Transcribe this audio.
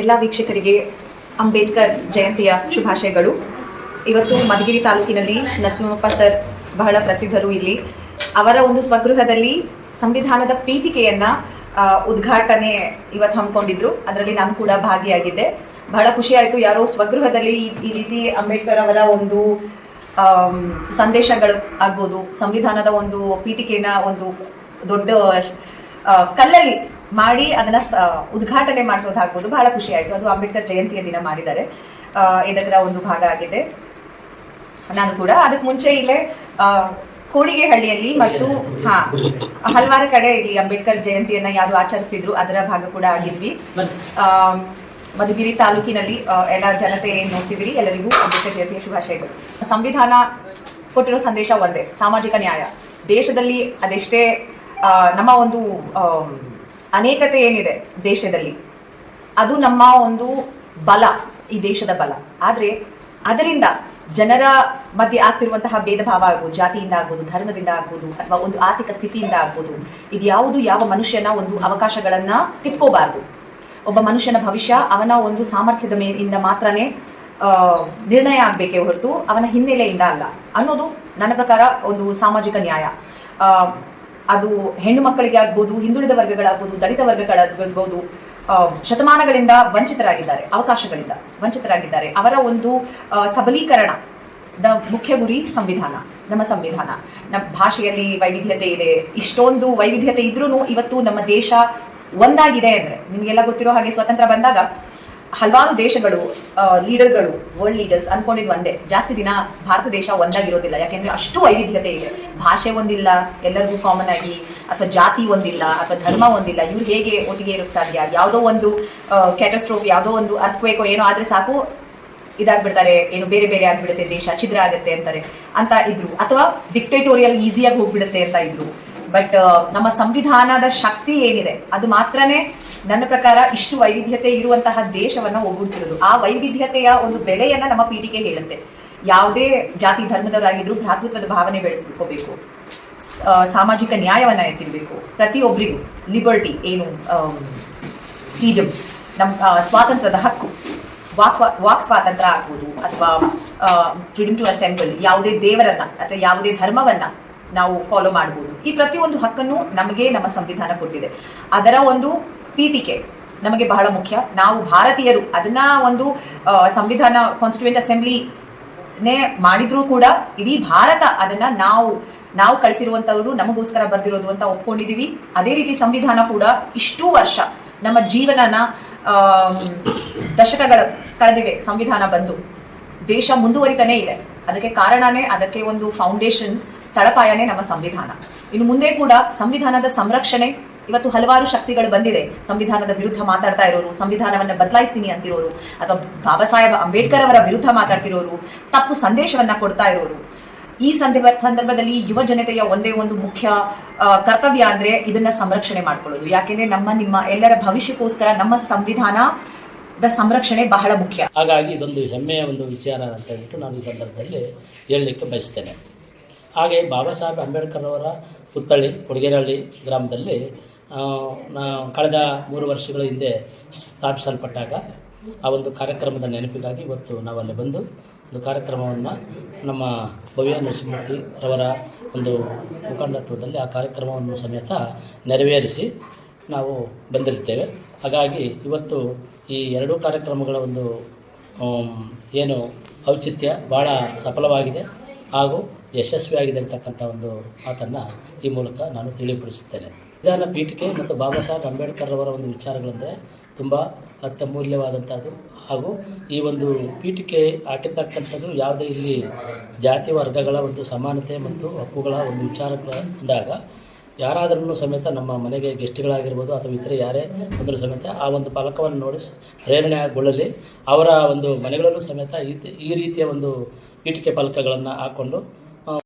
ಎಲ್ಲ ವೀಕ್ಷಕರಿಗೆ ಅಂಬೇಡ್ಕರ್ ಜಯಂತಿಯ ಶುಭಾಶಯಗಳು. ಇವತ್ತು ಮಧುಗಿರಿ ತಾಲೂಕಿನಲ್ಲಿ ನರಸಿಂಹಪ್ಪ ಸರ್ ಬಹಳ ಪ್ರಸಿದ್ಧರು ಇಲ್ಲಿ. ಅವರ ಒಂದು ಸ್ವಗೃಹದಲ್ಲಿ ಸಂವಿಧಾನದ ಪೀಠಿಕೆಯನ್ನ ಉದ್ಘಾಟನೆ ಇವತ್ತು ಹಮ್ಮಿಕೊಂಡಿದ್ರು. ಅದರಲ್ಲಿ ನಾನು ಕೂಡ ಭಾಗಿಯಾಗಿದ್ದೆ. ಬಹಳ ಖುಷಿ ಆಯಿತು ಯಾರೋ ಸ್ವಗೃಹದಲ್ಲಿ ಈ- ರೀತಿ ಅಂಬೇಡ್ಕರ್ ಅವರ ಒಂದು ಸಂದೇಶಗಳು ಆಗ್ಬೋದು. ಸಂವಿಧಾನದ ಒಂದು ಪೀಠಿಕೆಯನ್ನ ಒಂದು ದೊಡ್ಡ ಕಲ್ಲಲ್ಲಿ ಮಾಡಿ ಅದನ್ನ ಉದ್ಘಾಟನೆ ಮಾಡಿಸೋದಾಗ್ಬೋದು. ಬಹಳ ಖುಷಿ ಆಯ್ತು. ಅದು ಅಂಬೇಡ್ಕರ್ ಜಯಂತಿಯ ದಿನ ಮಾಡಿದ್ದಾರೆ. ಇದರ ಒಂದು ಭಾಗ ಆಗಿದೆ. ನಾನು ಕೂಡ ಅದಕ್ಕೆ ಮುಂಚೆ ಇಲ್ಲೇ ಕೋಡಿಗೆ ಹಳ್ಳಿಯಲ್ಲಿ ಮತ್ತು, ಹಾ, ಹಲವಾರು ಕಡೆ ಇಲ್ಲಿ ಅಂಬೇಡ್ಕರ್ ಜಯಂತಿಯನ್ನ ಯಾರು ಆಚರಿಸ್ತಿದ್ರು ಅದರ ಭಾಗ ಕೂಡ ಆಗಿದ್ವಿ. ಮಧುಗಿರಿ ತಾಲೂಕಿನಲ್ಲಿ ಎಲ್ಲ ಜನತೆ ಏನ್ ನೋಡ್ತಿದ್ರಿ? ಎಲ್ಲರಿಗೂ ಅಂಬೇಡ್ಕರ್ ಜಯಂತಿಯ ಶುಭಾಶಯಗಳು. ಸಂವಿಧಾನ ಕೊಟ್ಟಿರೋ ಸಂದೇಶ ಒಂದೇ, ಸಾಮಾಜಿಕ ನ್ಯಾಯ. ದೇಶದಲ್ಲಿ ಅದೆಷ್ಟೇ ನಮ್ಮ ಒಂದು ಅನೇಕತೆ ಏನಿದೆ ದೇಶದಲ್ಲಿ. ಅದು ನಮ್ಮ ಒಂದು ಬಲ, ಈ ದೇಶದ ಬಲ. ಆದರೆ ಅದರಿಂದ ಜನರ ಮಧ್ಯೆ ಆಗ್ತಿರುವಂತಹ ಭೇದ ಭಾವ ಆಗ್ಬೋದು, ಜಾತಿಯಿಂದ ಆಗ್ಬೋದು, ಧರ್ಮದಿಂದ ಆಗ್ಬೋದು, ಅಥವಾ ಒಂದು ಆರ್ಥಿಕ ಸ್ಥಿತಿಯಿಂದ ಆಗ್ಬೋದು. ಇದ್ಯಾವುದು ಯಾವ ಮನುಷ್ಯನ ಒಂದು ಅವಕಾಶಗಳನ್ನ ಕಿತ್ಕೋಬಾರ್ದು. ಒಬ್ಬ ಮನುಷ್ಯನ ಭವಿಷ್ಯ ಅವನ ಒಂದು ಸಾಮರ್ಥ್ಯದ ಮೇಲಿಂದ ಮಾತ್ರನೇ ನಿರ್ಣಯ ಆಗಬೇಕೇ ಹೊರತು ಅವನ ಹಿನ್ನೆಲೆಯಿಂದ ಅಲ್ಲ ಅನ್ನೋದು ನನ್ನ ಪ್ರಕಾರ ಒಂದು ಸಾಮಾಜಿಕ ನ್ಯಾಯ. ಅದು ಹೆಣ್ಣು ಮಕ್ಕಳಿಗೆ ಆಗ್ಬೋದು ಹಿಂದುಳಿದ ವರ್ಗಗಳಾಗ್ಬೋದು, ದಲಿತ ವರ್ಗಗಳಾಗಬಹುದು ಶತಮಾನಗಳಿಂದ ವಂಚಿತರಾಗಿದ್ದಾರೆ, ಅವಕಾಶಗಳಿಂದ ವಂಚಿತರಾಗಿದ್ದಾರೆ. ಅವರ ಒಂದು ಸಬಲೀಕರಣ, ದ ಮುಖ್ಯ ಗುರಿ ಸಂವಿಧಾನ, ನಮ್ಮ ಸಂವಿಧಾನ. ನಮ್ಮ ಭಾಷೆಯಲ್ಲಿ ವೈವಿಧ್ಯತೆ ಇದೆ. ಇಷ್ಟೊಂದು ವೈವಿಧ್ಯತೆ ಇದ್ರೂ ಇವತ್ತು ನಮ್ಮ ದೇಶ ಒಂದಾಗಿದೆ ಅಂದ್ರೆ ನಿಮಗೆಲ್ಲ ಗೊತ್ತಿರೋ ಹಾಗೆ ಸ್ವತಂತ್ರ ಬಂದಾಗ ಹಲವಾರು ದೇಶಗಳು ಲೀಡರ್ಗಳು ವರ್ಲ್ಡ್ ಲೀಡರ್ಸ್ ಅನ್ಕೊಂಡಿದ್ದು ಒಂದೇ. ಜಾಸ್ತಿ ದಿನ ಭಾರತ ದೇಶ ಒಂದಾಗಿರೋದಿಲ್ಲ. ಯಾಕೆಂದ್ರೆ ಅಷ್ಟು ವೈವಿಧ್ಯತೆ ಇದೆ. ಭಾಷೆ ಒಂದಿಲ್ಲ, ಎಲ್ಲರಿಗೂ ಕಾಮನ್ ಆಗಿ, ಅಥವಾ ಜಾತಿ ಒಂದಿಲ್ಲ, ಅಥವಾ ಧರ್ಮ ಒಂದಿಲ್ಲ. ಇವ್ರು ಹೇಗೆ ಒಟ್ಟಿಗೆ ಇರೋಕ್ ಸಾಧ್ಯ? ಯಾವುದೋ ಒಂದು ಕ್ಯಾಟಸ್ಟ್ರೋಫ್ ಯಾವುದೋ ಒಂದು ಅರ್ಥಕ್ವೇಕೋ ಏನೋ ಆದ್ರೆ ಸಾಕು, ಇದಾಗ್ಬಿಡ್ತಾರೆ. ಏನು ಬೇರೆ ಬೇರೆ ಆಗ್ಬಿಡುತ್ತೆ, ದೇಶ ಛಿದ್ರ ಆಗುತ್ತೆ ಅಂತಾರೆ. ಅಂತ ಇದ್ರು. ಅಥವಾ ಡಿಕ್ಟೇಟೋರಿಯಲ್ ಈಸಿಯಾಗಿ ಹೋಗ್ಬಿಡುತ್ತೆ ಅಂತ ಇದ್ರು. ಬಟ್ ನಮ್ಮ ಸಂವಿಧಾನದ ಶಕ್ತಿ ಏನಿದೆ? ಅದು ಮಾತ್ರನೇ ನನ್ನ ಪ್ರಕಾರ ಇಷ್ಟು ವೈವಿಧ್ಯತೆ ಇರುವಂತಹ ದೇಶವನ್ನ ಒಗ್ಗೂಡಿಸಿರೋದು. ಆ ವೈವಿಧ್ಯತೆಯ ಒಂದು ಬೆಲೆಯನ್ನ ನಮ್ಮ ಪೀಠಿಗೆ ಹೇಳುತ್ತೆ. ಯಾವುದೇ ಜಾತಿ ಧರ್ಮದವರಾಗಿದ್ರು ಭ್ರಾತೃತ್ವದ ಭಾವನೆ ಬೆಳೆಸ್ಕೋಬೇಕು. ಸಾಮಾಜಿಕ ನ್ಯಾಯವನ್ನ ಎತ್ತಿರಬೇಕು ಪ್ರತಿಯೊಬ್ಬರಿಗೂ ಲಿಬರ್ಟಿ ಏನು ಫ್ರೀಡಮ್ ನಮ್ಮ ಸ್ವಾತಂತ್ರ್ಯದ ಹಕ್ಕು. ವಾಕ್ ವಾಕ್ ಸ್ವಾತಂತ್ರ್ಯ ಆಗ್ಬೋದು ಅಥವಾ ಫ್ರೀಡಮ್ ಟು ಅಸೆಂಬಲ್ ಯಾವುದೇ ದೇವರನ್ನ ಅಥವಾ ಯಾವುದೇ ಧರ್ಮವನ್ನ ನಾವು ಫಾಲೋ ಮಾಡ್ಬೋದು. ಈ ಪ್ರತಿಯೊಂದು ಹಕ್ಕನ್ನು ನಮಗೆ ನಮ್ಮ ಸಂವಿಧಾನ ಕೊಟ್ಟಿದೆ. ಅದರ ಒಂದು ಪೀಠಿಕೆ ನಮಗೆ ಬಹಳ ಮುಖ್ಯ. ನಾವು ಭಾರತೀಯರು ಅದನ್ನ ಒಂದು ಸಂವಿಧಾನ ಕಾನ್ಸ್ಟಿಟ್ಯೂಂಟ್ ಅಸೆಂಬ್ಲಿ ನೇ ಮಾಡಿದ್ರು ಕೂಡ ಇಡೀ ಭಾರತ ಅದನ್ನ ನಾವು ನಾವು ಕಳಿಸಿರುವಂತವರು ನಮಗೋಸ್ಕರ ಬರ್ದಿರೋದು ಅಂತ ಒಪ್ಕೊಂಡಿದೀವಿ. ಅದೇ ರೀತಿ ಸಂವಿಧಾನ ಕೂಡ ಇಷ್ಟು ವರ್ಷ ನಮ್ಮ ಜೀವನನ ದಶಕಗಳ ದಶಕಗಳು ಕಳೆದಿವೆ ಸಂವಿಧಾನ ಬಂದು. ದೇಶ ಮುಂದುವರಿತಾನೆ ಇದೆ. ಅದಕ್ಕೆ ಕಾರಣನೇ ಅದಕ್ಕೆ ಒಂದು ಫೌಂಡೇಶನ್ ತಳಪಾಯನೇ ನಮ್ಮ ಸಂವಿಧಾನ. ಇನ್ನು ಮುಂದೆ ಕೂಡ ಸಂವಿಧಾನದ ಸಂರಕ್ಷಣೆ ಇವತ್ತು ಹಲವಾರು ಶಕ್ತಿಗಳು ಬಂದಿದೆ ಸಂವಿಧಾನದ ವಿರುದ್ಧ ಮಾತಾಡ್ತಾ ಇರೋರು, ಸಂವಿಧಾನವನ್ನ ಬದಲಾಯಿಸ್ತೀನಿ ಅಂತಿರೋರು, ಅಥವಾ ಬಾಬಾ ಸಾಹೇಬ್ ಅಂಬೇಡ್ಕರ್ ಅವರ ವಿರುದ್ಧ ಮಾತಾಡ್ತಿರೋರು, ತಪ್ಪು ಸಂದೇಶವನ್ನ ಕೊಡ್ತಾ ಇರೋರು. ಈ ಸಂದರ್ಭ, ಸಂದರ್ಭದಲ್ಲಿ ಯುವ ಜನತೆಯ ಒಂದೇ ಒಂದು ಮುಖ್ಯ ಕರ್ತವ್ಯ ಅಂದ್ರೆ ಇದನ್ನ ಸಂರಕ್ಷಣೆ ಮಾಡ್ಕೊಳ್ಳೋದು. ಯಾಕೆಂದ್ರೆ ನಮ್ಮ, ನಿಮ್ಮ ಎಲ್ಲರ ಭವಿಷ್ಯಕ್ಕೋಸ್ಕರ ನಮ್ಮ ಸಂವಿಧಾನದ ಸಂರಕ್ಷಣೆ ಬಹಳ ಮುಖ್ಯ. ಹಾಗಾಗಿ ಇದೊಂದು ಹೆಮ್ಮೆಯ ಒಂದು ವಿಚಾರ ಅಂತ ಹೇಳ್ಬಿಟ್ಟು ನಾನು ಈ ಸಂದರ್ಭದಲ್ಲಿ ಹೇಳಲಿಕ್ಕೆ ಬಯಸ್ತೇನೆ. ಹಾಗೆ ಬಾಬಾ ಸಾಹೇಬ್ ಅಂಬೇಡ್ಕರ್ ಅವರ ಪುತ್ಥಳಿ ಕೊಡಗೇರಹಳ್ಳಿ ಗ್ರಾಮದಲ್ಲಿ ಕಳೆದ ಮೂರು ವರ್ಷಗಳ ಹಿಂದೆ ಸ್ಥಾಪಿಸಲ್ಪಟ್ಟಾಗ ಆ ಒಂದು ಕಾರ್ಯಕ್ರಮದ ನೆನಪಿಗಾಗಿ ಇವತ್ತು ನಾವಲ್ಲಿ ಬಂದು ಒಂದು ಕಾರ್ಯಕ್ರಮವನ್ನು ನಮ್ಮ ಭವ್ಯ ನರಸಿಂಹಮೂರ್ತಿ ರವರ ಒಂದು ಮುಖಂಡತ್ವದಲ್ಲಿ ಆ ಕಾರ್ಯಕ್ರಮವನ್ನು ಸಮೇತ ನೆರವೇರಿಸಿ ನಾವು ಬಂದಿರುತ್ತೇವೆ. ಹಾಗಾಗಿ ಇವತ್ತು ಈ ಎರಡೂ ಕಾರ್ಯಕ್ರಮಗಳ ಒಂದು ಏನು ಔಚಿತ್ಯ ಭಾಳ ಸಫಲವಾಗಿದೆ. ಹಾಗೂ ಯಶಸ್ವಿಯಾಗಿದೆ ಅಂತಕ್ಕಂಥ ಒಂದು ಮಾತನ್ನು ಈ ಮೂಲಕ ನಾನು ತಿಳಿಪಡಿಸುತ್ತೇನೆ ವಿಧಾನ ಪೀಠಿಕೆ ಮತ್ತು ಬಾಬಾ ಸಾಹೇಬ್ ಅಂಬೇಡ್ಕರ್ ಅವರ ಒಂದು ವಿಚಾರಗಳೆಂದರೆ ತುಂಬ ಅತ್ಯಮೂಲ್ಯವಾದಂಥದ್ದು. ಹಾಗೂ ಈ ಒಂದು ಪೀಠಿಕೆ ಹಾಕಿರ್ತಕ್ಕಂಥದ್ದು ಯಾವುದೇ ಇಲ್ಲಿ ಜಾತಿ ವರ್ಗಗಳ ಒಂದು ಸಮಾನತೆ ಮತ್ತು ಹಕ್ಕುಗಳ ಒಂದು ವಿಚಾರಗಳಿಂದಾಗ ಯಾರಾದರೂ ಸಮೇತ ನಮ್ಮ ಮನೆಗೆ ಗೆಸ್ಟ್ಗಳಾಗಿರ್ಬೋದು ಅಥವಾ ಇತರೆ ಯಾರೇ ಬಂದರೂ ಸಮೇತ ಆ ಒಂದು ಫಲಕವನ್ನು ನೋಡಿ ಪ್ರೇರಣೆಗೊಳ್ಳಲಿ ಅವರ ಒಂದು ಮನೆಗಳಲ್ಲೂ ಸಮೇತ ಈ ಈ ರೀತಿಯ ಒಂದು ಪೀಠಿಕೆ ಫಲಕಗಳನ್ನು ಹಾಕ್ಕೊಂಡು